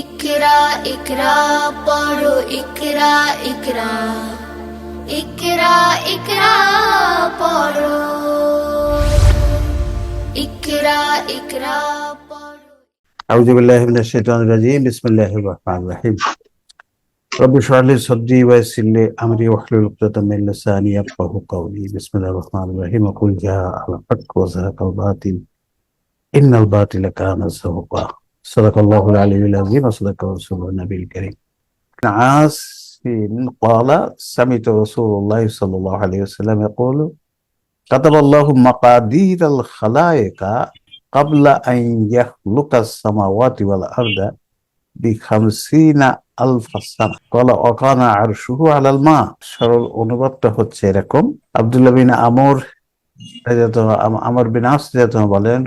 ইকরা ইকরা পড়ো ইকরা ইকরা ইকরা ইকরা পড়ো ইকরা ইকরা পড়ো أعوذ بالله من الشيطان الرجيم بسم الله الرحمن الرحيم رب اشرح لي صدري ويسر لي أمري واحلل عقدة من لساني يفقهوا قولي بسم الله الرحمن الرحيم وقل جاء الحق وزهق الباطل إن الباطل كان زهوقا صدق الله العلي العظيم وصدق رسوله النبي الكريم عاص قال سمعت رسول الله صلى الله عليه وسلم يقول كتب الله مقادير الخلائق قبل أن يخلق السماوات والأرض بخمسين ألف سنة قال وكان عرشه على الماء সরল অনুবাদটা হচ্ছে এরকম আব্দুল্লাহ বিন আমর রাদিয়াল্লাহু আম- আমর বিন আস রাদিয়াল্লাহু বলেন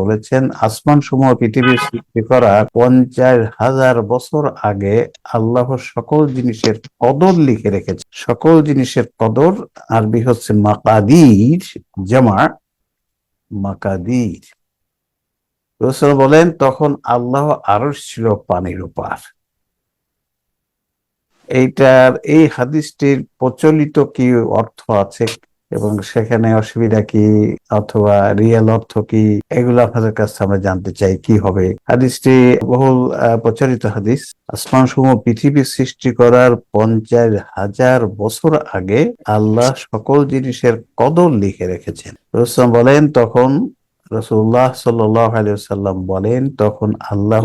বলেছেন, আসমান সমূহ পৃথিবীর সৃষ্টি পঞ্চাশ হাজার বছর আগে আল্লাহ সকল জিনিসের কদর লিখে রেখেছে। সকল জিনিসের কদর আরবি হচ্ছে মাকাদির, জামা মাকাদির। রসুল বলেন, তখন আল্লাহ আরশ ছিল পানির উপার। এইটার, এই হাদিসটির প্রচলিত কি অর্থ আছে? এবং সেখানে অসুবিধা কি অথবা রিয়েল অর্থ কি এগুলো আপনাদের কাছে আমরা জানতে চাই কি হবে। হাদিসটি বহুল আহ, প্রচলিত হাদিস। আসমান সমূহ পৃথিবী সৃষ্টি করার পঞ্চাশ হাজার বছর আগে আল্লাহ সকল জিনিসের কদর লিখে রেখেছেন। রসুল বলেন তখন রসুল্লাহ সাল্লাম বলেন তখন আল্লাহ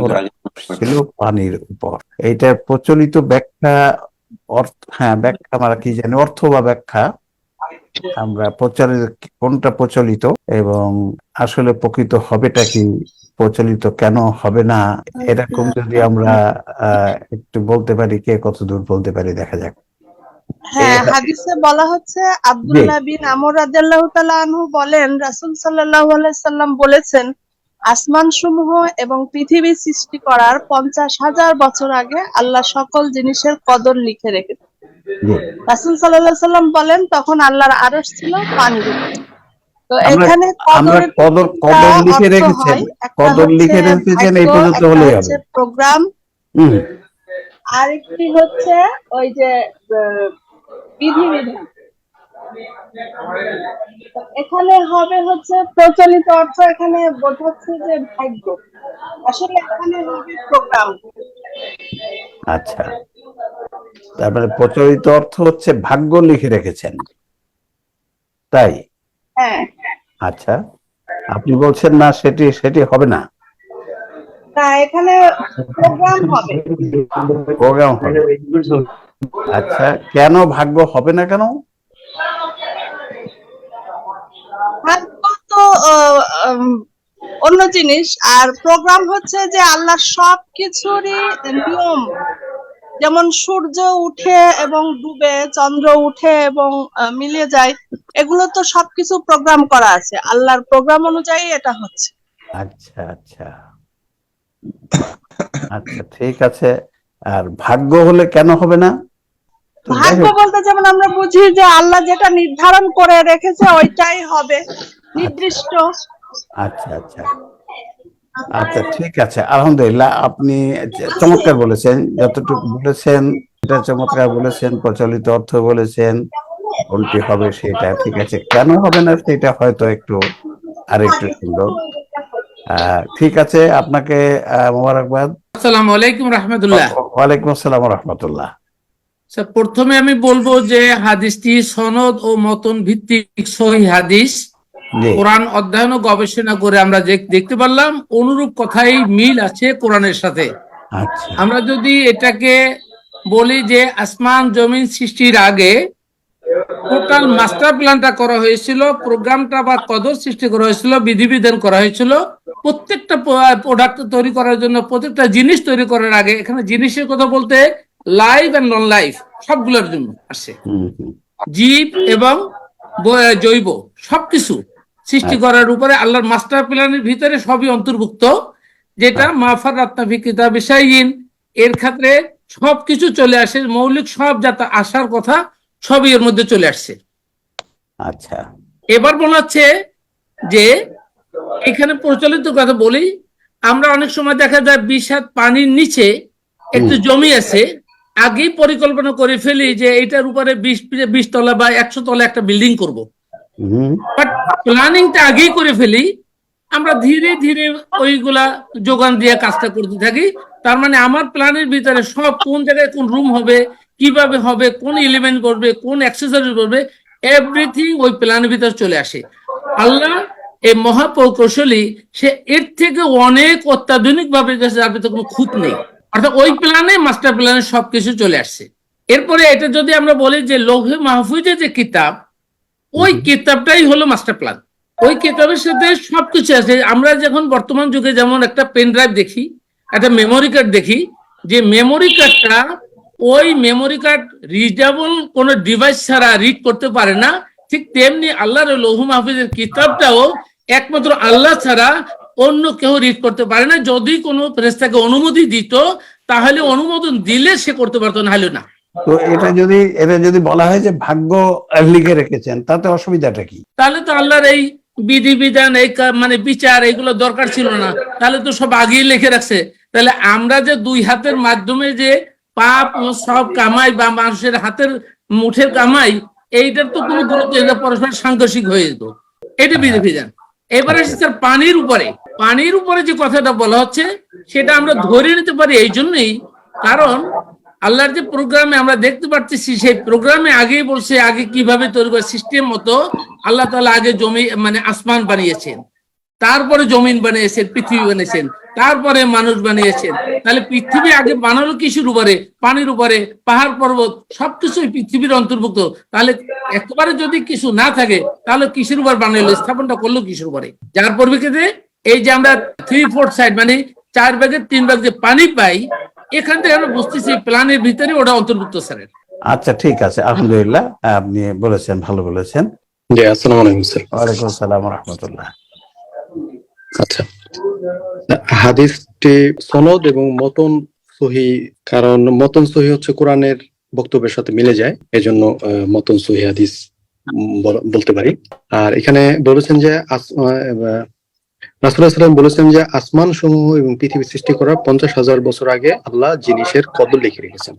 ছিল পানির উপর। এইটা প্রচলিত ব্যাখ্যা অর্থ হ্যাঁ ব্যাখ্যা আমরা কি জানি অর্থ বা ব্যাখ্যা। আমরা প্রচারিত কোনটা প্রচলিত এবং আসলে প্রকৃত হবেটা কি প্রচলিত কেন হবে না এরকম যদি আমরা একটু বলতে পারি কে কত দূর বলতে পারি দেখা যাক। হ্যাঁ হাদিসে বলা হচ্ছে আব্দুল্লাহ বিন আমর রাদিয়াল্লাহু তাআলা আনহু বলেন রাসূল সাল্লাল্লাহু আলাইহি সাল্লাম বলেছেন আসমান সমূহ এবং পৃথিবী সৃষ্টি করার পঞ্চাশ হাজার বছর আগে আল্লাহ সকল জিনিসের কদর লিখে রেখেছেন। রাসূল সাল্লাল্লাহু সাল্লাম বলেন তখন আল্লাহর আরশ ছিল পানির তো এখানে কদর কদর লিখে রেখেছেন। কদর লিখে রেখেছেন এই পর্যন্ত হলেই হবে। প্রোগ্রাম। আরেকটি হচ্ছে ওই যে আহ, বিধিবিধান। তো এখানে হবে হচ্ছে প্রচলিত অর্থ এখানে বোঝাচ্ছে যে ভাগ্য। আসলে এখানে হবে প্রোগ্রাম। আচ্ছা। তারপরে প্রচলিত অর্থ হচ্ছে ভাগ্য লিখে রেখেছেন। তাই? হ্যাঁ। আচ্ছা আপনি বলছেন না সেটি সেটি হবে না। এখানে প্রোগ্রাম হবে। প্রোগ্রাম হবে। আচ্ছা কেন ভাগ্য হবে না কেন? ভাগ্য তো অন্য জিনিস। আর প্রোগ্রাম হচ্ছে যে আল্লাহ সব কিছুরই নিয়ম। যেমন সূর্য উঠে এবং ডুবে চন্দ্র উঠে এবং আহ, মিলে যায় এগুলো তো সবকিছু প্রোগ্রাম করা আছে। আল্লাহর প্রোগ্রাম অনুযায়ী এটা হচ্ছে। আচ্ছা আচ্ছা। আচ্ছা ঠিক আছে। আর ভাগ্য হলে কেন হবে না? ভাগ্য বলতে যেমন আমরা বুঝি যে আল্লাহ যেটা নির্ধারণ করে রেখেছে ওইটাই হবে। নির্দিষ্ট। আচ্ছা আচ্ছা। আচ্ছা ঠিক আছে আলহামদুলিল্লাহ আপনি চমৎকার বলেছেন যতটুকু বলেছেন এটা চমৎকার বলেছেন প্রচলিত অর্থ বলেছেন কোনটি হবে সেটা ঠিক আছে কেন হবে না সেটা হয়তো একটু আর একটু সুন্দর ঠিক আছে আপনাকে মোবারকবাদ। আসসালামু আলাইকুম রহমতুল্লাহ। ওয়ালাইকুম আসসালাম রহমতুল্লাহ। স্যার, প্রথমে আমি বলব যে হাদিসটি সনদ ও মতন ভিত্তিক সহি হাদিস। কোরআন অধ্যয়ন ও গবেষণা করে আমরা দেখতে পারলাম অনুরূপ কথাই মিল আছে কোরআনের সাথে। আচ্ছা। আমরা যদি এটাকে বলি যে আসমান জমিন সৃষ্টির আগে টোটাল মাস্টার প্ল্যানটা করা হয়েছিল প্রোগ্রামটা বা কদর সৃষ্টি করা হয়েছিল বিধিবিধান করা হয়েছিল প্রত্যেকটা প্রোডাক্ট তৈরি করার জন্য প্রত্যেকটা জিনিস তৈরি করার আগে এখানে জিনিসের কথা বলতে লাইভ এন্ড নন লাইভ সবগুলোর জন্য আসছে হুম জীব এবং জৈব সবকিছু। সৃষ্টি করার উপরে আল্লাহর মাস্টার প্ল্যানের ভিতরে সবই অন্তর্ভুক্ত যেটা মাফার রাত্তাফি কিতাব ইসাইন এর ক্ষেত্রে সবকিছু চলে আসে মৌলিক সব যাতে আসার কথা সবই এর মধ্যে চলে আসছে। আচ্ছা। এবার মনে হচ্ছে যে এখানে প্রচলিত কথা বলি আমরা অনেক সময় দেখা যায় বিশ হাত পানির নিচে একটু জমি আছে আগেই পরিকল্পনা করে ফেলি যে এটার উপরে বিশ বিশ তলা বা একশো তলা একটা বিল্ডিং করব। বাট প্ল্যানিংটা আগেই করে ফেলি। আমরা ধীরে ধীরে ওইগুলা যোগান দিয়ে কাজটা করতে থাকি। তার মানে আমার প্ল্যানের ভিতরে সব কোন জায়গায় কোন রুম হবে, কীভাবে হবে, কোন এলিমেন্ট করবে, কোন অ্যাক্সেসরি করবে এভরিথিং ওই প্ল্যানের ভিতরে চলে আসে। আল্লাহ এই মহাপ্রকৌশলী, সে এর থেকে অনেক অত্যাধুনিক ভাবে যার ভিতরে কোনো খুঁত নেই। অর্থাৎ ওই প্ল্যানে মাস্টার প্ল্যানে সবকিছু চলে আসছে। এরপরে এটা যদি আমরা বলি যে লৌহে মাহফুজের যে কিতাব ওই কিতাবটাই হলো মাস্টার প্ল্যান ওই কিতাবের সাথে সবকিছু আছে। আমরা যখন বর্তমান যুগে যেমন একটা পেন ড্রাইভ দেখি একটা মেমোরি কার্ড দেখি যে মেমোরি কার্ডটা ওই মেমোরি কার্ড রিডেবল কোন ডিভাইস ছাড়া রিড করতে পারে না। ঠিক তেমনি আল্লাহর লৌহ মাহফিজের কিতাবটাও একমাত্র আল্লাহ ছাড়া অন্য কেউ রিড করতে পারে না। যদি কোনো ফেরেস্তাকে অনুমতি দিত তাহলে অনুমোদন দিলে সে করতে পারতো না হলে না। তো এটা যদি এটা যদি বলা হয় যে ভাগ্য লিখে রেখেছেন, তাতে অসুবিধাটা কি? তাহলে তো আল্লাহর এই বিধি, বিধান, এই মানে বিচার, এগুলো দরকার ছিল না। তাহলে তো সব আগেই লিখে রাখছে। তাহলে আমরা যে দুই হাতের মাধ্যমে যে পাপ সব কামাই বা মানুষের হাতের মুঠের কামাই, এইটার তো কোনো গুরুত্ব এটা পরস্পর সাংঘর্ষিক হয়ে যেত। এটা বিধি, বিধান। এবারে স্যার পানির উপরে। পানির উপরে যে কথাটা বলা হচ্ছে, সেটা আমরা ধরে নিতে পারি এই জন্যই। কারণ আল্লাহর যে প্রোগ্রামে আমরা দেখতে পাচ্ছি সেই প্রোগ্রামে আগেই বলছে, আগে কীভাবে তৈরি করে সিস্টেম মতো আল্লাহ তাআলা আগে জমি মানে আসমান বানিয়েছেন। তারপরে জমিন বানিয়েছেন, পৃথিবী বানিয়েছেন, তারপরে মানুষ বানিয়েছেন। তাহলে পৃথিবী আগে বানালো কিসের উপরে পানির উপরে, পাহাড় পর্বত, সবকিছুই পৃথিবীর অন্তর্ভুক্ত। তাহলে একেবারে যদি কিছু না থাকে, তাহলে কিসের উপর বানাইলো? স্থাপনটা করল কিসের উপরে? যার পরিপ্রেক্ষিতে এই যে আমরা থ্রি ফোর্থ সাইড মানে চার ভাগের তিন ভাগ যে পানি পাই এখান থেকে আমরা বুঝতেছি প্ল্যানের ভিতরে ওটা অন্তর্ভুক্ত স্যারের আচ্ছা ঠিক আছে আলহামদুলিল্লাহ আপনি বলেছেন ভালো বলেছেন। জি আসসালামু আলাইকুম স্যার। ওয়ালাইকুম আসসালাম রহমতুল্লাহ। আচ্ছা হাদিসটি সনদ এবং মতন সহি কারণ মতন সহি হচ্ছে কোরআনের বক্তব্যের সাথে মিলে যায় এজন্য আহ, মতন সহি হাদিস বলতে পারি। আর এখানে বলেছেন যে রাসুল্লাহ বলেছেন যে আসমান সমূহ এবং পৃথিবী সৃষ্টি করার পঞ্চাশ হাজার বছর আগে আল্লাহ জিনিসের কদর লিখে রেখেছেন।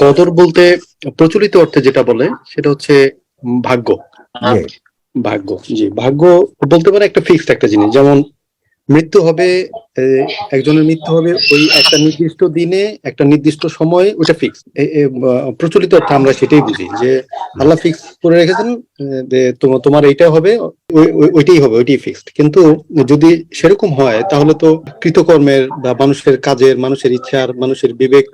কদর বলতে প্রচলিত অর্থে যেটা বলে সেটা হচ্ছে ভাগ্য। ভাগ্য জি। ভাগ্য বলতে পারে একটা ফিক্সড একটা জিনিস যেমন মৃত্যু হবে একজনের মৃত্যু হবে, ওই একটা নির্দিষ্ট দিনে, একটা নির্দিষ্ট সময় ওটা ফিক্স প্রচলিত অর্থে আমরা সেটাই বুঝি যে আল্লাহ ফিক্স করে রেখেছেন তোমার এইটা হবে, ওই- ওই- ওইটাই হবে, ওইটাই ফিক্সড কিন্তু যদি সেরকম হয়, তাহলে তো কৃতকর্মের বা মানুষের কাজের, মানুষের ইচ্ছার, মানুষের বিবেক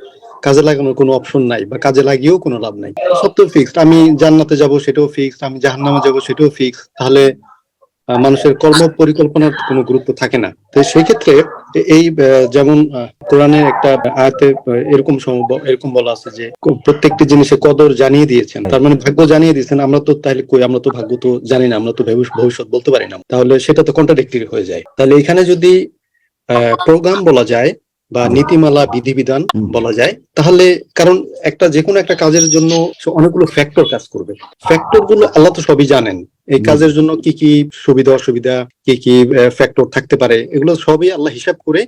কাজে লাগানোর কোনো অপশন নাই বা কাজে লাগিয়েও কোনো লাভ নাই। সব তো ফিক্সড আমি জান্নাতে যাব, সেটাও ফিক্সড আমি জাহান্নামে যাব, সেটাও ফিক্স তাহলে মানুষের কর্ম পরিকল্পনার কোনো গুরুত্ব থাকে না। তো সেই ক্ষেত্রে এই যেমন কোরআনের একটা আয়াতে এরকম এরকম বলা আছে যে, প্রত্যেকটি জিনিসে কদর জানিয়ে দিয়েছেন। তার মানে ভাগ্য জানিয়ে দিয়েছেন, আমরা তো তাহলে কই, আমরা তো ভাগ্য তো জানি না, আমরা তো ভবিষ্য- ভবিষ্যৎ বলতে পারি না। তাহলে সেটা তো কন্ট্রাডিক্টরি হয়ে যায়। তাহলে এখানে যদি প্রোগ্রাম বলা যায় বা নীতিমালা বিধিবিধান বলা যায়। তাহলে কারণ একটা যে কোনো একটা কাজের জন্য অনেকগুলো ফ্যাক্টর কাজ করবে। ফ্যাক্টরগুলো আল্লাহ তো সবই জানেন। এই কাজের জন্য কি কি সুবিধা অসুবিধা কি কি ফ্যাক্টর থাকতে পারে এগুলো সবই আল্লাহ হিসাব করে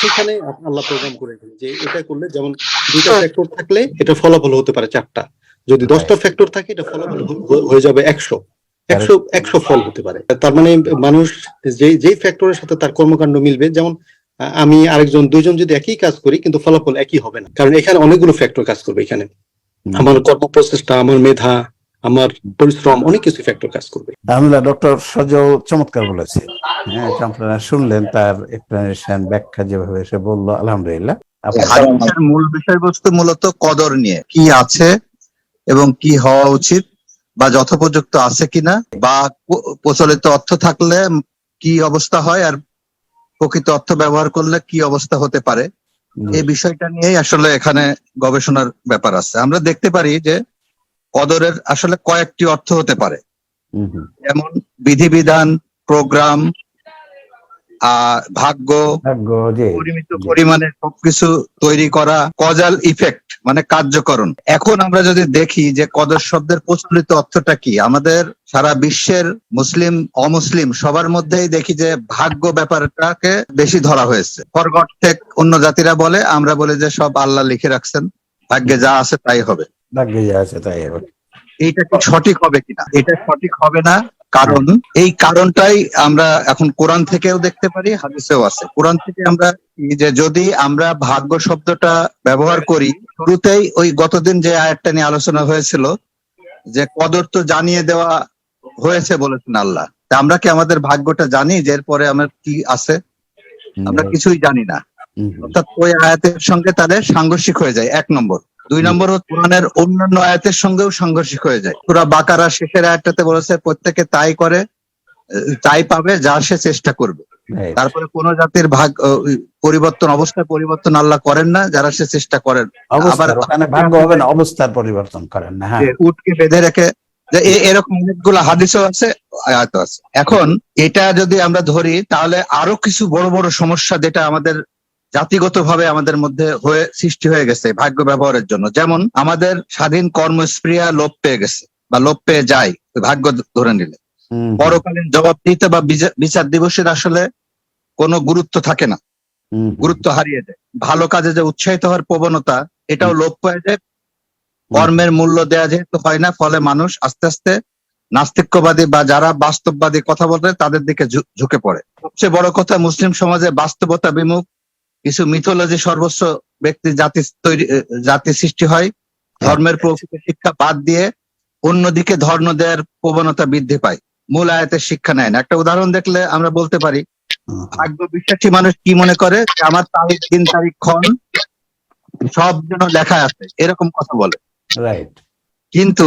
সেখানে আল্লাহ প্রোগ্রাম করে দেন যে এটা করলে যেমন দুইটা ফ্যাক্টর থাকলে এটা ফলাফল হতে পারে চারটা। যদি দশটা ফ্যাক্টর থাকে এটা ফলাফল হয়ে যাবে একশো। একশো একশো ফল হতে পারে। তার মানে মানুষ যে যেই ফ্যাক্টরের সাথে তার কর্মকাণ্ড মিলবে যেমন আমি আরেকজন দুইজন যদি একই কাজ করি কিন্তু ফলাফল একই হবে না। কারণ এখানে অনেকগুলো ফ্যাক্টর কাজ করবে এখানে। আমার কর্ম প্রচেষ্টা আমার মেধা আমার পরিশ্রম অনেক কিছু ফ্যাক্টর কাজ করবে। আলহামদুলিল্লাহ ডক্টর সজল চমৎকার বলেছে। হ্যাঁ আপনারা শুনলেন তার এক্সপ্লেনেশন ব্যাখ্যা যেভাবে সে বলল আলহামদুলিল্লাহ। আপনার হাদিসের মূল বিষয়বস্তু মূলত কদর নিয়ে কি আছে এবং কি হওয়া উচিত বা যথোপযুক্ত আছে কিনা বা প্রচলিত অর্থ থাকলে কি অবস্থা হয় আর প্রকৃত অর্থ ব্যবহার করলে কি অবস্থা হতে পারে? এই বিষয়টা নিয়েই আসলে এখানে গবেষণার ব্যাপার আছে। আমরা দেখতে পারি যে কদরের আসলে কয়েকটি অর্থ হতে পারে। যেমন বিধিবিধান প্রোগ্রাম ভাগ্য পরিমিত পরিমাণে সবকিছু তৈরি করা কজাল ইফেক্ট। মানে কার্যকরণ। এখন আমরা যদি দেখি যে কদর শব্দের প্রচলিত অর্থটা কি আমাদের সারা বিশ্বের মুসলিম অমুসলিম সবার মধ্যেই দেখি যে ভাগ্য ব্যাপারটাকে বেশি ধরা হয়েছে। ফরগট টেক অন্য জাতিরা বলে আমরা বলি যে সব আল্লাহ লিখে রাখছেন ভাগ্যে যা আছে তাই হবে। ভাগ্যে যা আছে তাই হবে। এইটা কি সঠিক হবে কিনা? এটা সঠিক হবে না? কারণ এই কারণটাই আমরা এখন কোরআন থেকেও দেখতে পারি হাদিসেও আছে। কোরআন থেকে আমরা যে যদি আমরা ভাগ্য শব্দটা ব্যবহার করি শুরুতেই ওই গতদিন যে আয়াতটা নিয়ে আলোচনা হয়েছিল যে কদর তো জানিয়ে দেওয়া হয়েছে বলেছেন আল্লাহ। তা আমরা কি আমাদের ভাগ্যটা জানি যে এরপরে আমার কি আছে? আমরা কিছুই জানি না। অর্থাৎ ওই আয়াতের সঙ্গে তাদের সাংঘর্ষিক হয়ে যায় এক নম্বর। দুই নম্বর কোরআনের অন্যান্য আয়াতের সঙ্গেও সাংঘর্ষিক হয়ে যায়। পুরা বাকারা শেষের আয়াতটাতে বলেছে প্রত্যেকে তাই করে তাই পাবে যা সে চেষ্টা করবে। তারপরে কোন জাতির ভাগ পরিবর্তন অবস্থার পরিবর্তন আল্লাহ করেন না যারা সে চেষ্টা করেন। আবার- ভাগ্য হবে না অবস্থার পরিবর্তন করেন না হ্যাঁ। উটকে বেঁধে রেখে যে এরকম অনেকগুলো হাদিসও আছে আয়াত আছে। এখন এটা যদি আমরা ধরি তাহলে আরও কিছু বড় বড় সমস্যা যেটা আমাদের জাতিগতভাবে আমাদের মধ্যে হয়ে সৃষ্টি হয়ে গেছে ভাগ্য ব্যবহারের জন্য। যেমন আমাদের স্বাধীন কর্মস্প্রিয়া লোপ পেয়ে গেছে বা লোপ পেয়ে যায় ভাগ্য ধরে নিলে। পরকালীন জবাব দিতে বা বিচা- বিচার দিবসের আসলে কোনো গুরুত্ব থাকে না। গুরুত্ব হারিয়ে যায়। ভালো কাজে যে উৎসাহিত হওয়ার প্রবণতা এটাও লোপ পেয়ে যায়। কর্মের মূল্য দেওয়া যেহেতু হয় না ফলে মানুষ আস্তে আস্তে নাস্তিক্যবাদী বা যারা বাস্তববাদী কথা বলে তাদের দিকে ঝুঁকে পড়ে। সবচেয়ে বড় কথা মুসলিম সমাজে বাস্তবতা বিমুখ কিছু মিথোলজি সর্বস্ব ব্যক্তি জাতি তৈরি জাতি সৃষ্টি হয় ধর্মের প্রকৃত শিক্ষা বাদ দিয়ে অন্যদিকে ধর্ম দেওয়ার প্রবণতা বৃদ্ধি পায়। মূল আয়াতের শিক্ষা নেয় না। একটা উদাহরণ দেখলে আমরা বলতে পারি ভাগ্য বিশ্বাসী মানুষ কি মনে করে যে আমার তারিখ দিন তারিখ ক্ষণ সব যেন লেখা আছে? এরকম কথা বলে. কিন্তু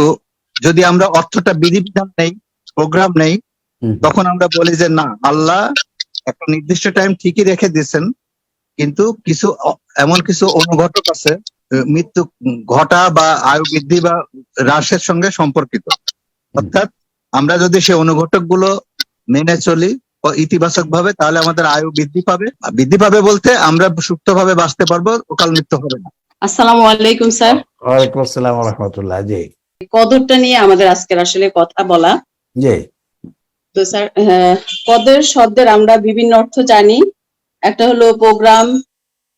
যদি আমরা অর্থটা বিধিবিধান নেই প্রোগ্রাম নেই তখন আমরা বলি যে না আল্লাহ একটা নির্দিষ্ট টাইম ঠিকই রেখে দিয়েছেন কিন্তু কিছু এমন কিছু অনুঘটক আছে মৃত্যু ঘটা বা আয়ু বৃদ্ধি বা হ্রাসের সঙ্গে সম্পর্কিত। অর্থাৎ আমরা যদি সেই অনুঘটকগুলো মেনে চলি ইতিবাচক ভাবে তাহলে আমাদের আয়ু বৃদ্ধি পাবে। বৃদ্ধি পাবে বলতে আমরা সুস্থভাবে বাঁচতে পারব অকাল মৃত্যু হবে না। আসসালামু আলাইকুম স্যার। ওয়ালাইকুম আসসালাম রহমতুল্লাহ জি। কদরটা নিয়ে আমাদের আজকের আসলে কথা বলা। জি। তো স্যার কদর শব্দের আমরা বিভিন্ন অর্থ জানি। একটা হলো প্রোগ্রাম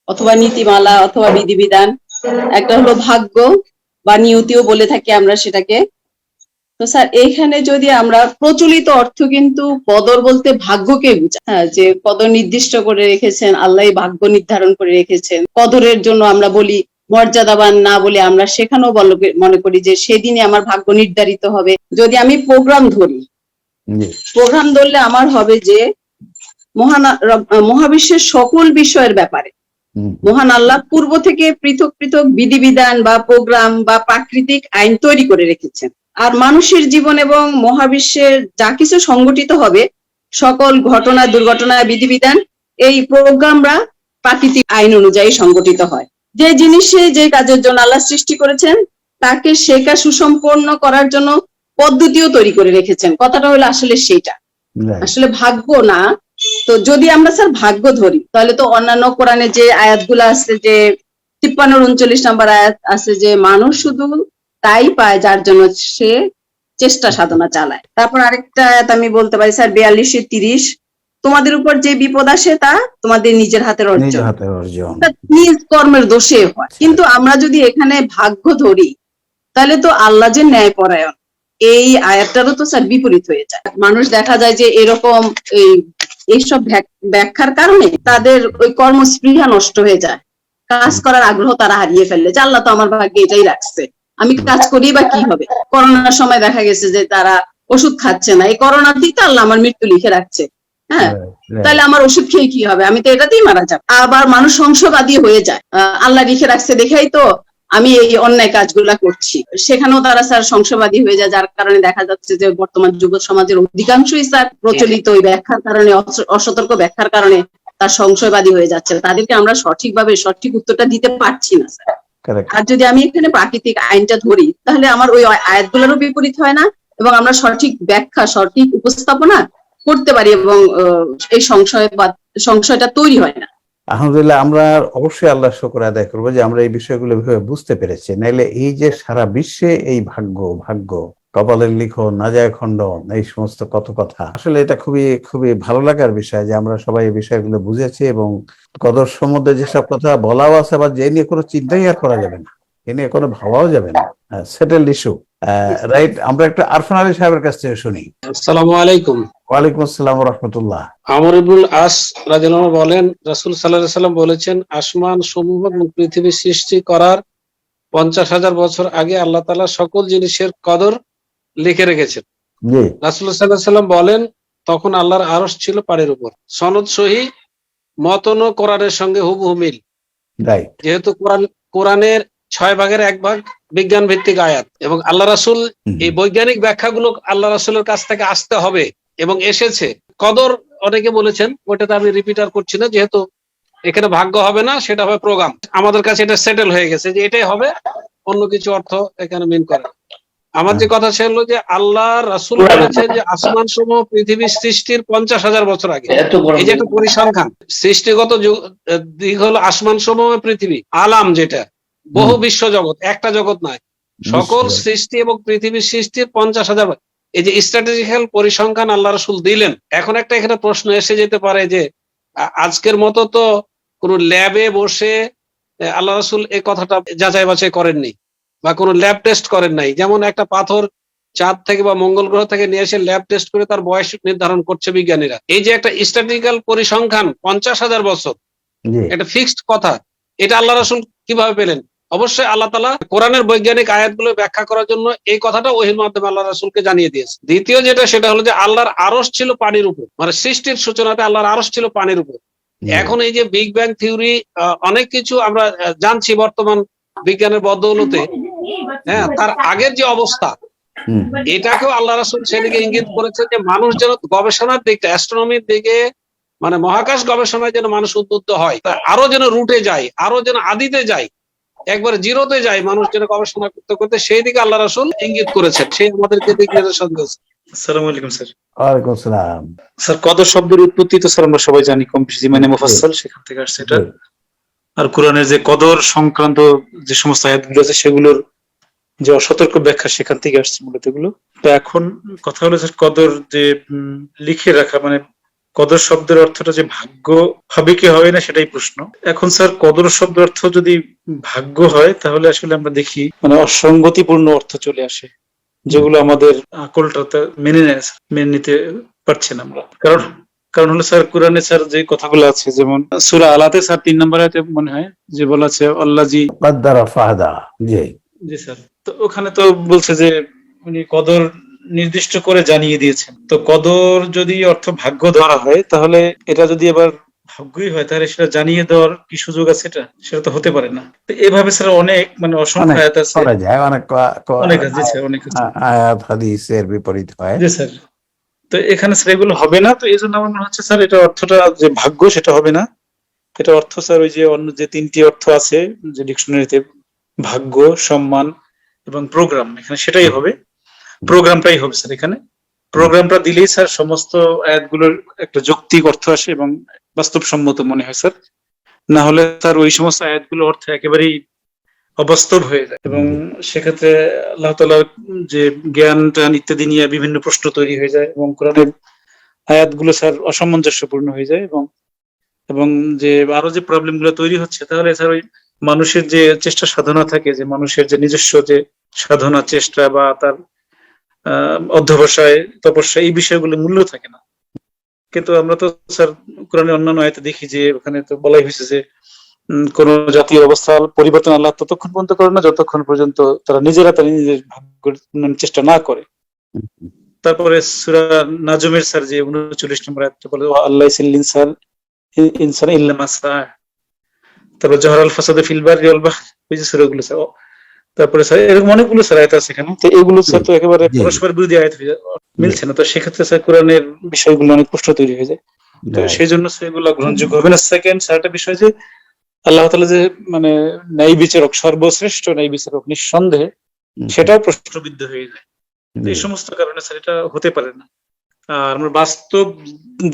অথবা নীতিমালা অথবা বিধিবিধান একটা হলো ভাগ্য বা নিয়তিও বলে থাকি আমরা সেটাকে। তো স্যার এইখানে যদি আমরা প্রচলিত অর্থ কিন্তু কদর বলতে ভাগ্যকে হ্যাঁ যে কদর নির্দিষ্ট করে রেখেছেন আল্লাহ ভাগ্য নির্ধারণ করে রেখেছেন। কদরের জন্য আমরা বলি মর্যাদাবান না বলে আমরা সেখানেও বল- মনে করি যে সেদিনে আমার ভাগ্য নির্ধারিত হবে। যদি আমি প্রোগ্রাম ধরি প্রোগ্রাম ধরলে আমার হবে যে মহান মহাবিশ্বের সকল বিষয়ের ব্যাপারে। মহান আল্লাহ পূর্ব থেকে পৃথক পৃথক বিধিবিধান বা প্রোগ্রাম বা প্রাকৃতিক আইন তৈরি করে রেখেছেন। আর মানুষের জীবন এবং মহাবিশ্বের যা কিছু সংগঠিত হবে সকল ঘটনা দুর্ঘটনা বিধিবিধান এই প্রোগ্রামরা প্রাকৃতিক আইন অনুযায়ী সংগঠিত হয়। যে জিনিসে যে কাজের জন্য আল্লাহ সৃষ্টি করেছেন তাকে সে কাজ সুসম্পন্ন করার জন্য পদ্ধতিও তৈরি করে রেখেছেন। কথাটা হলো আসলে সেইটা। আসলে ভাগ্য না তো যদি আমরা স্যার ভাগ্য ধরি তাহলে তো অন্যান্য কোরআনে যে আয়াতগুলো আছে যে তিপ্পান্ন উনচল্লিশ নাম্বার আয়াত আছে যে মানুষ শুধু তাই পায় যার জন্য সে চেষ্টা সাধনা চালায়। তারপর আরেকটা আয়াত আমি বলতে পারি স্যার বিয়াল্লিশে তিরিশ তোমাদের উপর যে বিপদ আসে তা তোমাদের নিজের হাতের অর্জন। নিজ কর্মের দোষে হয়। কিন্তু আমরা যদি এখানে ভাগ্য ধরি তাহলে তো আল্লাহ যে ন্যায় পরায়ণ এই আয়াতটারও তো স্যার বিপরীত হয়ে যায়। মানুষ দেখা যায় যে এরকম এই এইসব ব্যাখ্যার কারণে তাদের ওই কর্মস্পৃহা নষ্ট হয়ে যায়। কাজ করার আগ্রহ তারা হারিয়ে ফেললে। যে আল্লাহ তো আমার ভাগ্যে এটাই রাখছে। আমি কাজ করি বা কি হবে? করোনার সময় দেখা গেছে যে তারা ওষুধ খাচ্ছে না। এই করোনার দিক তো আল্লাহ আমার মৃত্যু লিখে রাখছে। হ্যাঁ. তাহলে আমার ওষুধ খেয়ে কি হবে? আমি তো এটাতেই মারা যাব। আবার মানুষ সংশয়বাদী হয়ে যায়। আল্লাহ লিখে রাখছে দেখেই তো আমি এই অন্যায় কাজগুলা করছি। সেখানেও তারা স্যার সংশয়বাদী হয়ে যায় যার কারণে দেখা যাচ্ছে যে বর্তমান যুব সমাজের অধিকাংশই স্যার প্রচলিত ওই ব্যাখ্যার কারণে অসতর্ক ব্যাখ্যার কারণে তার সংশয়বাদী হয়ে যাচ্ছে। তাদেরকে আমরা সঠিকভাবে সঠিক উত্তরটা দিতে পারছি না স্যার। আর যদি আমি এখানে প্রাকৃতিক আইনটা ধরি তাহলে আমার ওই আয়াতগুলোরও বিপরীত হয় না এবং আমরা সঠিক ব্যাখ্যা সঠিক উপস্থাপনা করতে পারি এবং এই সংশয়বাদ সংশয়টা তৈরি হয় না। আলহামদুলিল্লাহ, আমরা অবশ্যই আল্লাহ শুকর আদায় করব যে আমরা এই বিষয়গুলো বুঝতে পেরেছি। নাইলে এই যে সারা বিশ্বে এই ভাগ্য ভাগ্য, কপালের লিখন নাজায় খণ্ডন, এই সমস্ত কত কথা, আসলে এটা খুবই খুবই ভালো লাগার বিষয় যে আমরা সবাই এই বিষয়গুলো বুঝেছি এবং কদর সম্বন্ধে যেসব কথা বলাও আছে বা যে নিয়ে কোনো চিন্তাই আর করা যাবে না, এ নিয়ে কোনো ভাবাও যাবে না। সেটেল ইস্যু রাইট আমরা একটা আরফান আলী সাহেবের কাছ থেকে শুনি। আসসালামু আলাইকুম। ওয়ালাইকুম আসসালাম রহমতুল্লাহ। আমর ইবনুল আস আনহু বলেন রাসূল আলাইহি সাল্লাম বলেছেন আসমান সমূহ এবং পৃথিবী সৃষ্টি করার পঞ্চাশ হাজার বছর আগে আল্লাহ তাআলা সকল জিনিসের কদর লিখে রেখেছেন। জি। রাসূল সাল্লাল্লাহু আলাইহি সাল্লাম বলেন তখন আল্লাহর আরস ছিল পাড়ের উপর। সনদ সহি মতন ও কোরআনের সঙ্গে হুবহু মিল। যেহেতু কোরআন কোরআনের ছয় ভাগের এক ভাগ বিজ্ঞান ভিত্তিক আয়াত এবং আল্লাহ রাসুল এই বৈজ্ঞানিক ব্যাখ্যাগুলো আল্লাহ রাসূলের কাছ থেকে আসতে হবে। এবং এসেছে। কদর অনেকে বলেছেন ওটাতে আমি রিপিটার করছি না যেহেতু এখানে ভাগ্য হবে না সেটা হবে প্রোগ্রাম আমাদের কাছে এটা সেটেল হয়ে গেছে যে এটাই হবে অন্য কিছু অর্থ এখানে মিন করে। আমার যে কথা ছিল যে আল্লাহ রাসূল বলেছেন যে আসমান সমূহ পৃথিবীর সৃষ্টির পঞ্চাশ হাজার বছর আগে। এই যে একটা পরিসংখ্যান সৃষ্টিগত যুগ- দিক হলো আসমান সমূহ পৃথিবী আলাম যেটা বহু বিশ্ব জগৎ একটা জগৎ নয়। সকল সৃষ্টি এবং পৃথিবীর সৃষ্টির পঞ্চাশ হাজার। এই যে স্ট্র্যাটেজিক্যাল পরিসংখ্যান আল্লাহ রসুল দিলেন এখন একটা এখানে প্রশ্ন এসে যেতে পারে যে আজকের মতো তো কোন ল্যাবে বসে আল্লাহ রসুল এই কথাটা যাচাই বাছাই করেননি বা কোনো ল্যাব টেস্ট করেন নাই। যেমন একটা পাথর চাঁদ থেকে বা মঙ্গল গ্রহ থেকে নিয়ে এসে ল্যাব টেস্ট করে তার বয়স নির্ধারণ করছে বিজ্ঞানীরা। এই যে একটা স্ট্যাটিক্যাল পরিসংখ্যান পঞ্চাশ হাজার বছর এটা ফিক্সড কথা এটা আল্লাহ রসুল কীভাবে পেলেন? অবশ্যই আল্লাহ তালা কোরআনের বৈজ্ঞানিক আয়াতগুলো ব্যাখ্যা করার জন্য এই কথাটা ওহির মাধ্যমে আল্লাহ রসুলকে জানিয়ে দিয়েছে। দ্বিতীয় যেটা সেটা হলো যে আল্লাহর আরস ছিল পানির উপর। মানে সৃষ্টির সূচনাতে আল্লাহর আরস ছিল পানির উপর। এখন এই যে বিগ ব্যাং থিওরি অনেক কিছু আমরা জানছি বর্তমান বিজ্ঞানের বদৌলতে। হ্যাঁ তার আগের যে অবস্থা এটাকেও আল্লাহ রাসুল সেদিকে ইঙ্গিত করেছে যে মানুষ যেন গবেষণার দিকটা অ্যাস্ট্রোনমির দিকে মানে মহাকাশ গবেষণায় যেন মানুষ উদ্বুদ্ধ হয় আরও যেন রুটে যায় আরও যেন আদিতে যায় একবারে জিরোতে যায় মানুষ যেন গবেষণা করতে করতে সেই দিকে আল্লাহ রাসুল ইঙ্গিত করেছেন সেই আমাদেরকে দিক নির্দেশন দিয়েছে আসসালামু আলাইকুম স্যার। ওয়ালাইকুম আসসালাম। স্যার কদর শব্দের উৎপত্তি তো স্যার আমরা সবাই জানি কম বেশি মানে মুফাসসাল সেখান থেকে আসছে এটা। জি, আর কোরআনের যে কদর সংক্রান্ত যে সমস্ত আয়াতগুলো আছে সেগুলোর যে অসতর্ক ব্যাখ্যা সেখান থেকে আসছে মূলত এগুলো। তো এখন কথা হলো স্যার কদর যে উম, লিখে রাখা মানে কদর শব্দের অর্থটা যে ভাগ্য হবে কি হবে না সেটাই প্রশ্ন। এখন স্যার কদর শব্দের অর্থ যদি ভাগ্য হয় তাহলে আসলে আমরা দেখি মানে অসঙ্গতিপূর্ণ অর্থ চলে আসে যেগুলো আমাদের আকলটা মেনে নেয় মেনে নিতে পারছি না আমরা। কারণ কারণ হলো স্যার কোরআনে স্যার যে কথাগুলো আছে যেমন সুরা আলাতে স্যার তিন নম্বর আয়াতে মনে হয় যে বলা আছে আল্লাহ জি ফাহাদা। জি। জি স্যার। তো ওখানে তো বলছে যে উনি কদর নির্দিষ্ট করে জানিয়ে দিয়েছেন। তো কদর যদি অর্থ ভাগ্য ধরা হয় তাহলে এটা যদি আবার ভাগ্যই হয় তাহলে সেটা জানিয়ে দেওয়ার কি সুযোগ আছে এটা? সেটা তো হতে পারে না। তো এভাবে স্যার অনেক মানে অসংখ্য আয়াত আছে। যায় অনেক আছে স্যার অনেক আছে। আয়াত হাদিসের বিপরীত হয়। জি স্যার। তো এখানে স্যার এগুলো হবে না তো এই জন্য আমার মনে হচ্ছে স্যার এটা অর্থটা যে ভাগ্য সেটা হবে না। এটা অর্থ স্যার ওই যে অন্য যে তিনটি অর্থ আছে যে ডিকশনারিতে ভাগ্য সম্মান এবং প্রোগ্রাম এখানে সেটাই হবে। প্রোগ্রামটাই হবে স্যার এখানে। প্রোগ্রামটা দিলেই স্যার সমস্ত আয়াতগুলোর একটা যৌক্তিক অর্থ আসে এবং বাস্তবসম্মত মনে হয় স্যার। না হলে স্যার ওই সমস্ত আয়াতগুলো অর্থ একেবারেই অবাস্তব হয়ে যায় এবং সেক্ষেত্রে আল্লাহ তালার যে জ্ঞান টান ইত্যাদি নিয়ে বিভিন্ন প্রশ্ন তৈরি হয়ে যায় এবং কোরআনের আয়াতগুলো স্যার অসামঞ্জস্যপূর্ণ হয়ে যায় এবং এবং যে আরও যে প্রবলেমগুলো তৈরি হচ্ছে, তাহলে স্যার ওই মানুষের যে চেষ্টা সাধনা থাকে, যে মানুষের যে নিজস্ব যে সাধনা চেষ্টা বা তার অধ্যবসায় তপস্যা এই বিষয়গুলো মূল্য থাকে না। কিন্তু আমরা তো, স্যার কোরআনের অন্যান্য আয়তে দেখি যে, ওখানে তো বলাই হয়েছে যে কোন জাতীয় অবস্থা, পরিবর্তন আল্লাহ ততক্ষণ পর্যন্ত করে না, যতক্ষণ পর্যন্ত তারা নিজেরা তারা ভাগ্য চেষ্টা না করে। তারপরে সুরা নাজমের স্যার যে উনচল্লিশ নম্বর বলে আল্লাহ ইনসান ইনসান ইল্লা মা তারপর জহর আল ফাসাদে ফিল বাররি ওয়াল ওই যে সূরাগুলো, স্যার তারপরে স্যার এরকম অনেকগুলো স্যার আয়াত আছে এখানে। তো এগুলো স্যার তো একেবারে পরস্পর বিরোধী আয়াত মিলছে না। তো সেক্ষেত্রে স্যার কোরআনের বিষয়গুলো অনেক প্রশ্ন তৈরি হয়ে যায়। তো সেই জন্য সেগুলো গ্রহণযোগ্য হবে না। সেকেন্ড স্যারটা বিষয় যে আল্লাহ তাআলা যে মানে ন্যায় বিচারক সর্বশ্রেষ্ঠ ন্যায় বিচারক নিঃসন্দেহে সেটাও প্রশ্নবিদ্ধ হয়ে যায়। এই সমস্ত কারণে স্যার এটা হতে পারে না। আর আমরা বাস্তব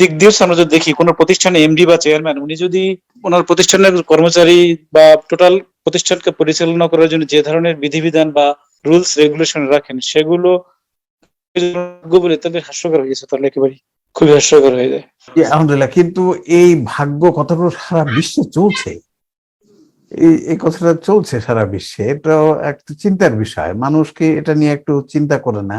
দিক দিয়ে আমরা যদি দেখি, কোনো প্রতিষ্ঠানে এমডি বা চেয়ারম্যান উনি যদি ওনার প্রতিষ্ঠানের কর্মচারী বা টোটাল প্রতিষ্ঠানকে পরিচালনা করার জন্য যে ধরনের বিধিবিধান বা রুলস রেগুলেশন রাখেন, সেগুলো বলে তাহলে হাস্যকর হয়ে গেছে, তাহলে একেবারে খুবই হাস্যকর হয়ে যায়। আলহামদুলিল্লাহ, কিন্তু এই ভাগ্য কথাগুলো সারা বিশ্বে চলছে? এই এই কথাটা চলছে সারা বিশ্বে, এটাও একটা চিন্তার বিষয়। মানুষকে এটা নিয়ে একটু চিন্তা করে না?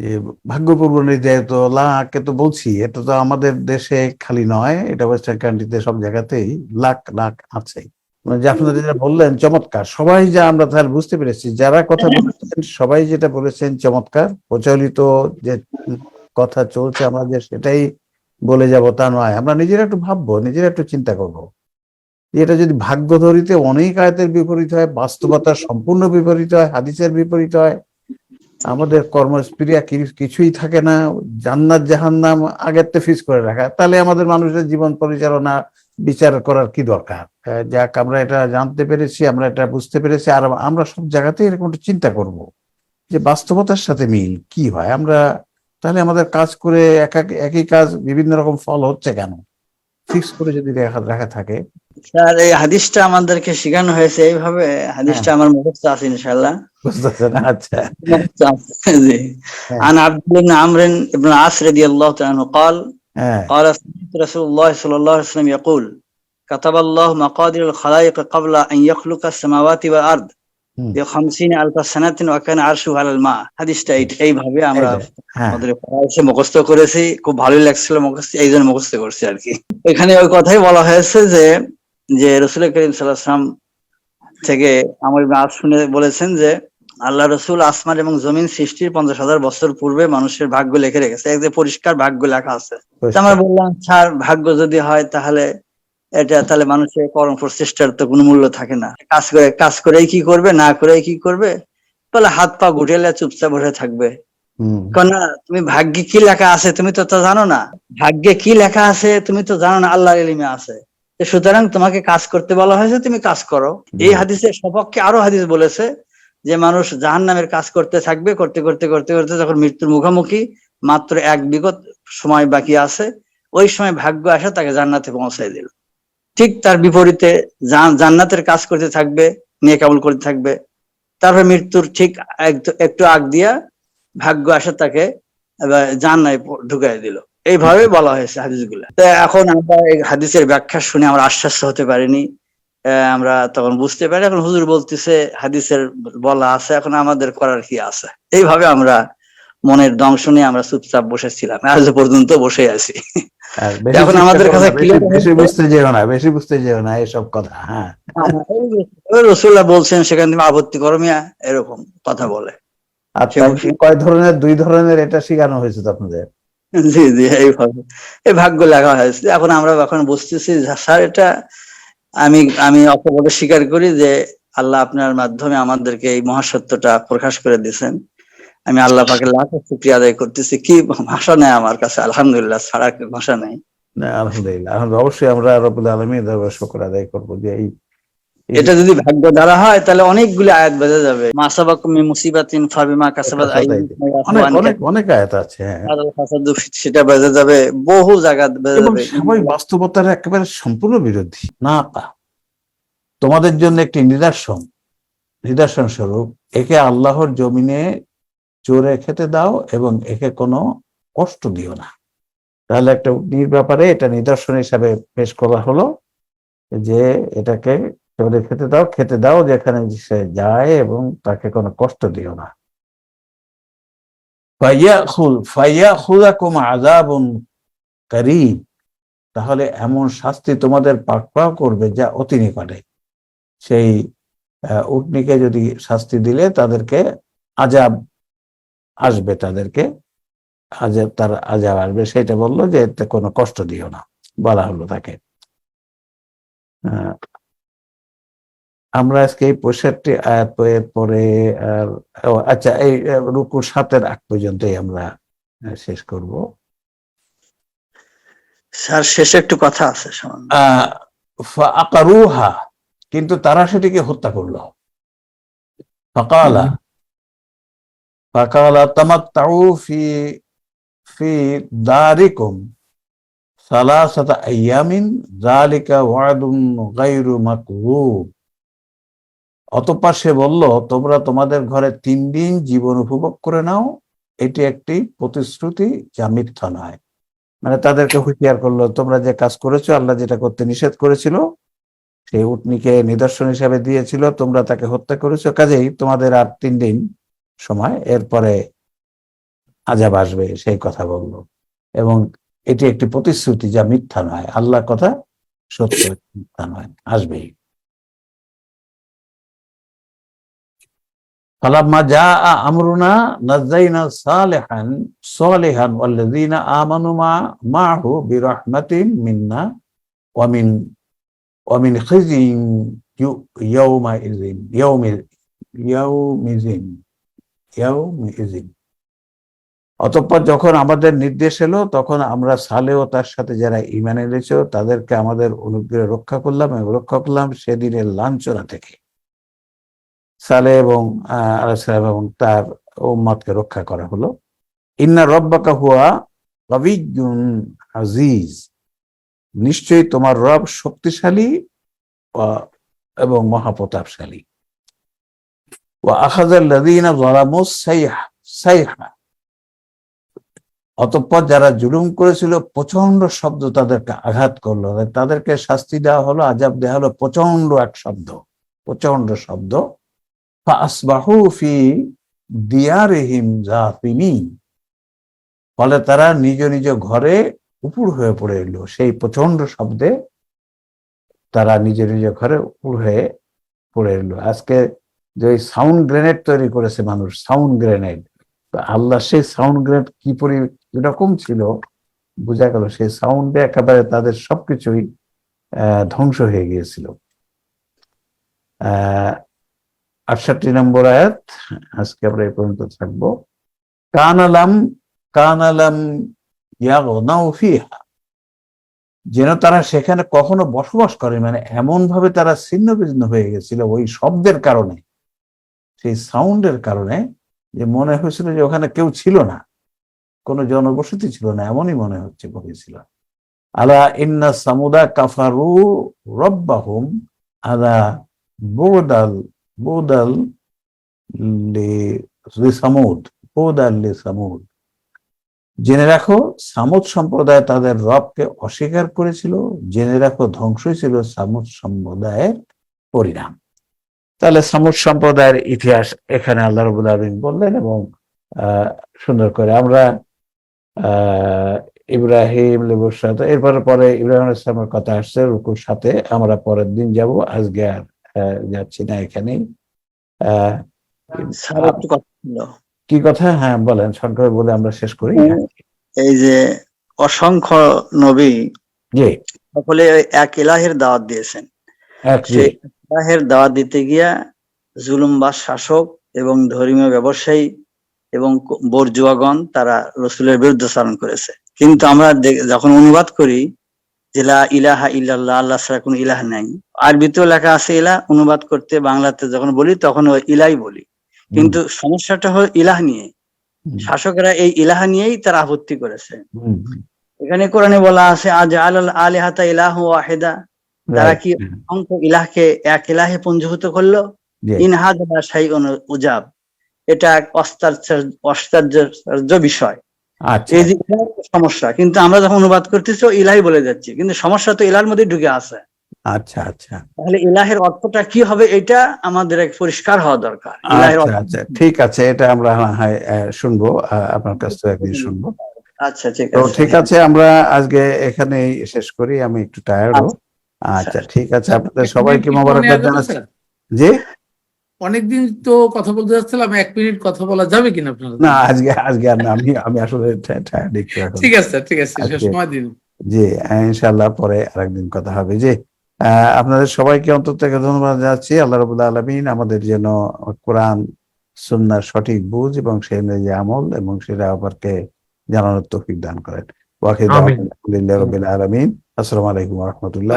যে ভাগ্য পূর্বনির্ধারিত তো লাখকে তো বলছি, এটা তো আমাদের দেশে খালি নয়, এটা ওয়েস্টার্ন কান্ট্রিতে সব জায়গাতেই লাখ লাখ আছে। মানে যে আপনারা যেটা বললেন, চমৎকার। সবাই যা আমরা তার বুঝতে পেরেছি, যারা কথা বলেছেন, সবাই যেটা বলেছেন চমৎকার। প্রচলিত যে কথা চলছে আমাদের সেটাই বলে যাব তা নয়। আমরা নিজেরা একটু ভাববো, নিজেরা একটু চিন্তা করব। এটা যদি ভাগ্য ধরিতে অনেক আয়তের বিপরীত হয় বাস্তবতার সম্পূর্ণ বিপরীত হয়, হাদিসের বিপরীত হয় আমাদের কর্মস্প্রিয়া কিছুই থাকে না। জান্নাত জাহান্নাম আগের তো ফিস করে রাখা। তাহলে আমাদের মানুষের জীবন পরিচালনা বিচার করার কি দরকার? আহ, যাক আমরা এটা জানতে পেরেছি আমরা এটা বুঝতে পেরেছি আর আমরা সব জায়গাতেই এরকম একটু চিন্তা করব যে বাস্তবতার সাথে মিল কি হয়? আমরা তাহলে আমাদের কাজ করে একা একই কাজ বিভিন্ন রকম ফল হচ্ছে কেন? ফিক্স করে যদি রাখা রাখা থাকে স্যার এই হাদিসটা আমাদেরকে শেখানো হয়েছে এইভাবে হাদিসটা আমার মুখস্থ আছে ইনশাআল্লাহ বুঝতেছেন আচ্ছা মুখস্থ আছে, জি হ্যাঁ। عن عبد الله بن عمرو بن العاص رضي الله تعالى عنه قال হ্যাঁ قال سمعت رسول الله صلى الله عليه وسلم يقول كتب الله مقادير الخلائق قبل أن يخلق السماوات والأرض যে খামসিন আলফা সানাতিন ওয়াকান আরশু আলাল মা। হাদিসটা এইভাবে আমরা আমাদের এসে মুখস্থ করেছি। খুব ভালোই লাগছিল মুখস্থ এই মুখস্থ করছি আর কি। এখানে ওই কথাই বলা হয়েছে যে যে রসুল করিম সাল্লাম থেকে আমার আজ শুনে বলেছেন যে আল্লাহ রসুল আসমান এবং জমিন সৃষ্টির পঞ্চাশ হাজার বছর পূর্বে মানুষের ভাগ্য লেখে রেখেছে। এক যে পরিষ্কার ভাগ্য লেখা আছে। আমরা বললাম স্যার ভাগ্য যদি হয় তাহলে এটা তাহলে মানুষের কর্ম প্রচেষ্টার তো কোনো মূল্য থাকে না। কাজ করে কাজ করেই কি করবে না করেই কি করবে? বলে হাত পা গুটেলে চুপচাপ বসে থাকবে। হুম। তুমি ভাগ্যে কি লেখা আছে তুমি তো তা জানো না। ভাগ্যে কি লেখা আছে তুমি তো জানো না আল্লাহর এলিমে আছে। সুতরাং তোমাকে কাজ করতে বলা হয়েছে তুমি কাজ করো। এই হাদিসের সপক্ষে আরও হাদিস বলেছে যে মানুষ জাহান নামের কাজ করতে থাকবে করতে করতে করতে করতে যখন মৃত্যুর মুখোমুখি মাত্র এক বিগত সময় বাকি আছে ওই সময় ভাগ্য আসে তাকে জান্নাতে পৌঁছাই দিল। ঠিক তার বিপরীতে জান্নাতের কাজ করতে থাকবে নিয়ে কেমন করতে থাকবে। তারপরে মৃত্যুর ঠিক একটু আগ দিয়া ভাগ্য আসে তাকে জান্নায় ঢুকাই দিল। এইভাবে বলা হয়েছে হাদিসগুলো। তো এখন আমরা এই হাদিসের ব্যাখ্যা শুনে আমরা আশ্বাস হতে পারিনি। আমরা তখন বুঝতে পারি। এখন হুজুর বলতেছে, হাদিসের বলা আছে, এখন আমাদের করার কি আছে? এইভাবে আমরা মনের দংশ নিয়ে আমরা চুপচাপ বসেছিলাম। আজ পর্যন্ত বসে আছি। এখন আমাদের কাছে বেশি-। বুঝতে যেও না বেশি বুঝতে যেও না এসব কথা হ্যাঁ। রসুল্লাহ বলছেন সেখানে তুমি আপত্তি করো মিয়া এরকম কথা বলে। বলছে- কয় ধরনের দুই ধরনের এটা শেখানো হয়েছে তো আপনাদের? জি জি এইভাবে। এই ভাগ্য লেখা হয়েছে। এখন আমরা এখন বুঝতেছি স্যার এটা আমি আমি অপবলে স্বীকার করি যে আল্লাহ আপনার মাধ্যমে আমাদেরকে এই মহাসত্যটা প্রকাশ করে দিয়েছেন। আমি আল্লাহ পাকে লাখ শুক্রিয়া আদায় করতেছি। কি ভাষা নেই আমার কাছে আলহামদুলিল্লাহ ছাড়া কি ভাষা নেই। আলহামদুলিল্লাহ। অবশ্যই আমরা রবুল আলমী শুক্র আদায় করব যে এই এটা যদি ভাগ্য দ্বারা হয় তাহলে অনেকগুলি আয়াত বেজে যাবে। মাসাবাকুম মুসিবাতিন ফাবিমা কাসাবাত অনেক অনেক আয়াত আছে হ্যাঁ। সেটা বেজে যাবে বহু জায়গা বেজে যাবে। সবাই বাস্তবতার একেবারে সম্পূর্ণ বিরোধী। না তা। তোমাদের জন্য একটি নিদর্শন। নিদর্শন স্বরূপ একে আল্লাহর জমিনে চোরে খেতে দাও এবং একে কোনো কষ্ট দিও না। তাহলে একটা উটনির ব্যাপারে এটা নিদর্শন হিসাবে পেশ করা হলো যে এটাকে চোরে খেতে দাও খেতে দাও যেখানে সে যায় এবং তাকে কোনো কষ্ট দিও না। তাহলে এমন শাস্তি তোমাদের পাকপাও করবে যা অতি নিকটে। সেই উটনিকে যদি শাস্তি দিলে তাদেরকে আজাব আসবে তাদেরকে আজাব তার আজাব আসবে সেটা বলল যে এতে কোনো কষ্ট দিও না বলা হলো তাকে। আমরা আজকে এই পঁয়ষট্টি আয়াত এর পরে আর আচ্ছা এই রুকু সাতের আগ পর্যন্তই আমরা শেষ করব। স্যার শেষে একটু কথা আছে ফাআকারুহা কিন্তু তারা সেটিকে হত্যা করল। ফাকালা ফাকালা তামাত্তাউ ফি ফি দারিকুম সালাসাতা আইয়ামিন যালিকা ওয়াদুন গায়রু মাকযুব অতঃপর সে বলল, তোমরা তোমাদের ঘরে তিন দিন জীবন উপভোগ করে নাও। এটি একটি প্রতিশ্রুতি, যা মিথ্যা নয়। মানে তাদেরকে হুঁশিয়ার করল, তোমরা যে কাজ করেছ, আল্লাহ যেটা করতে নিষেধ করেছিল সেই উটনিকে নিদর্শন হিসাবে দিয়েছিল, তোমরা তাকে হত্যা করেছ। কাজেই তোমাদের আর তিন দিন সময় এরপরে আজাব আসবে সেই কথা বললো এবং এটি একটি প্রতিশ্রুতি যা মিথ্যা নয় আল্লাহর কথা সত্য মিথ্যা নয় আসবেই فلما جاء أمرنا نجينا صالحا صالحا والذين آمنوا مع- معه برحمة منا ومن ومن خزي يو- يومئذ يوم يومئذ يومئذ অতঃপর যখন আমাদের নির্দেশ এলো, তখন আমরা সালে ও তার সাথে যারা ইমান এনেছিল তাদেরকে আমাদের অনুগ্রহ রক্ষা করলাম এবং রক্ষা করলাম সেদিনের লাঞ্ছনা থেকে। সালে এবং আলাইসালাম এবং তার উম্মতকে রক্ষা করা হলো। ইন্না রব্বাকা হুয়া কবিজুন আজিজ। নিশ্চয়ই তোমার রব শক্তিশালী এবং মহাপ্রতাপশালী। অতঃপর যারা জুলুম করেছিল প্রচণ্ড শব্দ তাদেরকে আঘাত করল। তাদেরকে শাস্তি দেওয়া হলো আজাব দেওয়া হলো প্রচণ্ড এক শব্দ প্রচণ্ড শব্দ। ফলে তারা নিজ নিজ ঘরে উপুর হয়ে পড়ে এলো। সেই প্রচণ্ড শব্দে তারা নিজ নিজ ঘরে উপুর হয়ে পড়ে এলো। আজকে যে ওই সাউন্ড গ্রেনেড তৈরি করেছে মানুষ সাউন্ড গ্রেনেড আল্লাহ সেই সাউন্ড গ্রেনেড কি পরি কীরকম ছিল, বোঝা গেল সেই সাউন্ডে একেবারে তাদের সবকিছুই ধ্বংস হয়ে গিয়েছিল। আটষট্টি নম্বর আয়াত, আজকে আমরা এই পর্যন্ত থাকব। কানালাম কানালাম ইয়াগনাউ ফিহা। যেন তারা সেখানে কখনো বসবাস করে মানে এমন ভাবে তারা ছিন্ন বিচ্ছিন্ন হয়ে গেছিল ওই শব্দের কারণে। সেই সাউন্ডের কারণে যে মনে হয়েছিল যে ওখানে কেউ ছিল না, কোনো জনবসতি ছিল না, এমনই মনে হচ্ছে হয়েছিল আলা ইন্না সামুদা কাফারু রব্বাহুম আলা বোদাল বোদাল সামুদ বোদাল সামুদ। জেনে রাখো, সামুদ সম্প্রদায় তাদের রবকে অস্বীকার করেছিল, জেনে রাখো ধ্বংসই ছিল সামুদ সম্প্রদায়ের পরিণাম। তাহলে সামুদ সম্প্রদায়ের ইতিহাস এখানে আল্লাহ রবুল আলমিন বললেন এবং সুন্দর করে আমরা ইব্রাহিম লেবুর সাথে এরপরে পরে ইব্রাহিম ইসলামের কথা আসছে রুকুর সাথে আমরা পরের দিন যাব আজকে আর যাচ্ছি না এখানেই। কি কথা? হ্যাঁ বলেন সংক্ষেপে বলে আমরা শেষ করি। হ্যাঁ। এই যে অসংখ্য নবী সকলে এক ইলাহের দাওয়াত দিয়েছেন। ইলাহের দাওয়াত দিতে গিয়া জুলুম বা শাসক এবং ধর্মীয় ব্যবসায়ী এবং বর্জুয়াগণ তারা রসুলের বিরুদ্ধাচরণ করেছে। কিন্তু আমরা যখন অনুবাদ করি যে ইলাহা ইল্লাল্লাহ আল্লাহ ছাড়া কোনো ইলাহ নাই। আরবিতেও লেখা আছে ইলাহ অনুবাদ করতে বাংলাতে যখন বলি তখন ওই ইলাই বলি। কিন্তু সমস্যাটা হল ইলাহ নিয়ে। শাসকেরা এই ইলাহ নিয়েই তারা আপত্তি করেছে। এখানে কোরআনে বলা আছে আজ আল আলিহাতা ইলাহ ওয়াহিদা। তারা কি অসংখ্য ইলাহকে এক ইলাহে পুঞ্জীভূত করল? জি, ইনহাদ শাহী উজাব। এটা এক অস্তার- অস্তার্য বিষয়। আচ্ছা। এই সমস্যা কিন্তু আমরা যখন অনুবাদ করতেছি ইলাহি বলে যাচ্ছি। কিন্তু সমস্যা তো ইলার মধ্যে ঢুকে আছে। আচ্ছা আচ্ছা। তাহলে ইলাহের অর্থটা কি হবে? এটা আমাদের এক পরিষ্কার হওয়া দরকার। আচ্ছা আচ্ছা। ঠিক আছে এটা আমরা হ্যাঁ, হ্যাঁ, শুনব আপনার কাছ থেকে একদিন শুনব। আচ্ছা ঠিক আছে। ঠিক আছে আমরা আজকে এখানেই শেষ করি। আমি একটু টায়ার্ড আচ্ছা ঠিক আছে আপনাদের সবাইকে মোবারকবাদ জানাচ্ছি। জি? অনেকদিন তো কথা বলতে যাচ্ছিলাম এক মিনিট কথা বলা যাবে কিনা আপনার না আজকে আজকে আর না আমি আমি আসলে ঠিক আছে ঠিক আছে সময় দিন। জি ইনশাআল্লাহ পরে আরেকদিন কথা হবে জি। আপনাদের সবাইকে অন্তর থেকে ধন্যবাদ জানাচ্ছি আল্লাহ রবুল্লা আলমিন আমাদের যেন কোরআন সুন্নার সঠিক বুঝ এবং সেই অনুযায়ী আমল এবং সেটা আবারকে জানানোর তৌফিক দান করেন। ওয়াকিদ। আলহামদুলিল্লাহ রবিল আলমিন। আসসালামু আলাইকুম রহমতুল্লাহ।